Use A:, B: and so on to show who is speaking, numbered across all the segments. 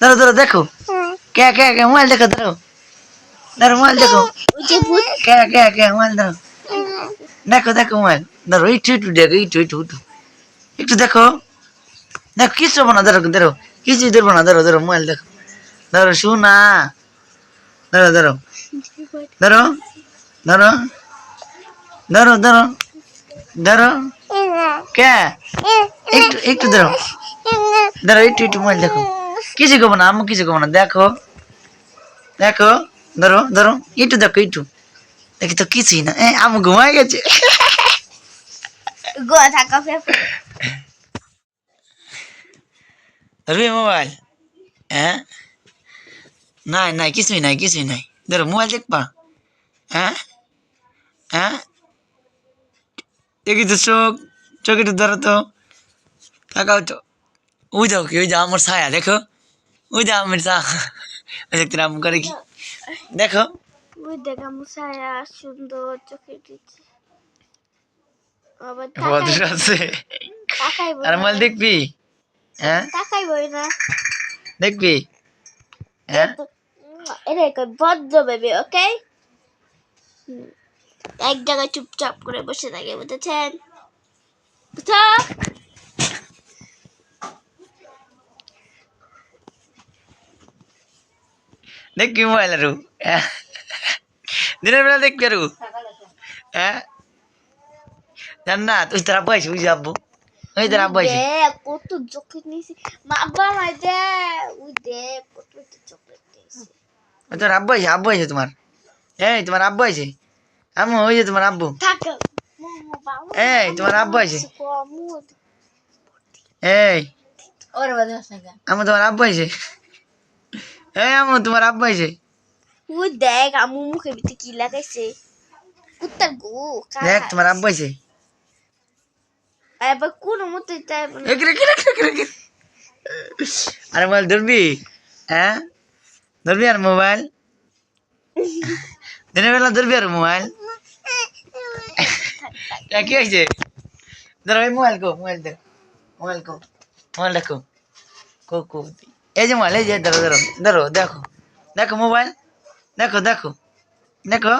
A: ধরো ধরো, দেখো। কে কে কে, মোবাইল দেখো, ধরো। ধরো, মোবাইল দেখো। কে কে কে, মোবাইল ধরো। দেখো দেখো, মোবাইল। ধরো একটু একটু দেখো একটু একটু একটু একটু দেখো। দেখো কিছু হব না ধরো। ধরো কিছু ধরবো না, ধরো ধরো, মোবাইল দেখো। ধরো, শোনা। ধরো ধরো। ধরো ধরো। ধরো ধরো। ধরো। কে? একটু একটু ধরো। ধরো একটু একটু মোবাইল দেখো। কিছু করব না আমি কিছু করব না দেখো। দেখো ধরো ধরো একটু দেখো একটু দেখি তো কিছুই না। এ আমি ঘুমাই গেছে। ধরবি মোবাইল। হ্যাঁ নাই নাই কিছুই নাই কিছুই নাই। ধরো মোবাইল দেখবা। হ্যাঁ হ্যাঁ দেখি তো চোখ চোখ একটু ধরো তো। তাকাও তো। ওই যাও কি ওই যা আমার ছায়া দেখো। ওই আমার চা। দেখতে করে কি দেখো।
B: ওই দেখা সুন্দর চোখে দিচ্ছে।
A: ভদ্র আছে। আর দেখবি? হ্যাঁ?
B: তাকাই বই না।
A: দেখবি? হ্যাঁ?
B: এটা একটা বদ্ধ বেবি ওকে এক জায়গায় চুপচাপ করে বসে থাকে বুঝেছেন? বুঝছ
A: দেখবি মোবাইল আরু হ্যাঁ? দিনের বেলা দেখবি আরু হ্যাঁ জান না তুই তোর আব্বা ওই যাব ওই তোর আব্বা আইছে।
B: দেখ কত চকলেট নিয়েছি মা আব্বা মাই দে ওই দেখ কত চকলেট নিয়েছি
A: ওই তোর আব্বা আছে আব্বু আছে তোমার এই তোমার আব্বু আছে আমু ওই যে তোমার আব্বু
B: থাক মোমো বাবু
A: এই তোমার আব্বু আছে
B: কমু
A: এই
B: ওর বাদে আসা
A: আমু তোমার আব্বু আছে এই আমু তোমার আব্বু আছে
B: ওই দেখ আমু মুখের ভিতরে কি লাগাইছে। কুত্তার গু
A: দেখ তোমার আব্বু আছে
B: এবার কোন মতো
A: আরে মোবাইল ধরবি? হ্যাঁ? ধরবি আর মোবাইল? দিনের বেলা ধরবি আর মোবাইল? কি হয়েছে? ধরো মোবাইল কো মোবাইল দে মোবাইল কো মোবাইল দেখো। কো কো এই যে মোবাইল এই যে ধরো ধরো ধরো দেখো দেখো মোবাইল দেখো দেখো দেখো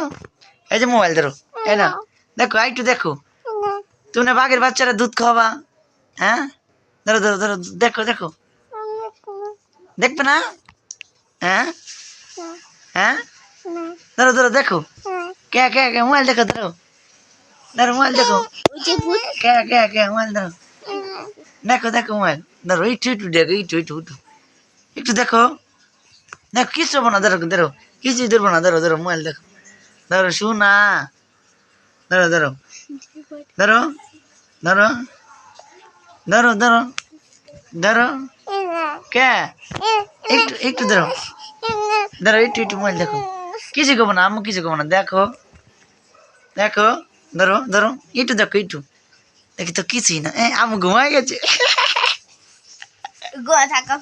A: এই যে মোবাইল ধরো এই না দেখো আর একটু দেখো তুমি না বাঘের বাচ্চারা দুধ খাওয়াবা হ্যাঁ ধরো ধরো ধরো দেখো দেখো দেখবে না হ্যাঁ হ্যাঁ ধরো ধরো দেখো কে কে কে মোবাইল দেখো ধরো ধরো মোবাইল দেখো
B: ওই যে ভূত
A: কে কে কে মোবাইল ধরো দেখো দেখো মোবাইল ধরো একটু একটু দেখো একটু একটু একটু একটু দেখো। দেখো কিছু হব না ধরো ধরো। কিছুই ধরবো না? ধরো ধরো, মোবাইল দেখো। ধরো, শোনা। ধরো ধরো। ধরো ধরো। ধরো ধরো। ধরো। কে? একটু একটু ধরো। ধরো, একটু একটু মোবাইল দেখো। কিছু করব না? আমি কিছু করব না? দেখো। দেখো। ধরো ধরো। একটু দেখো, একটু। দেখি তো কিছুই না। আমি ঘুমাই গেছে।
B: গোয়া থাকা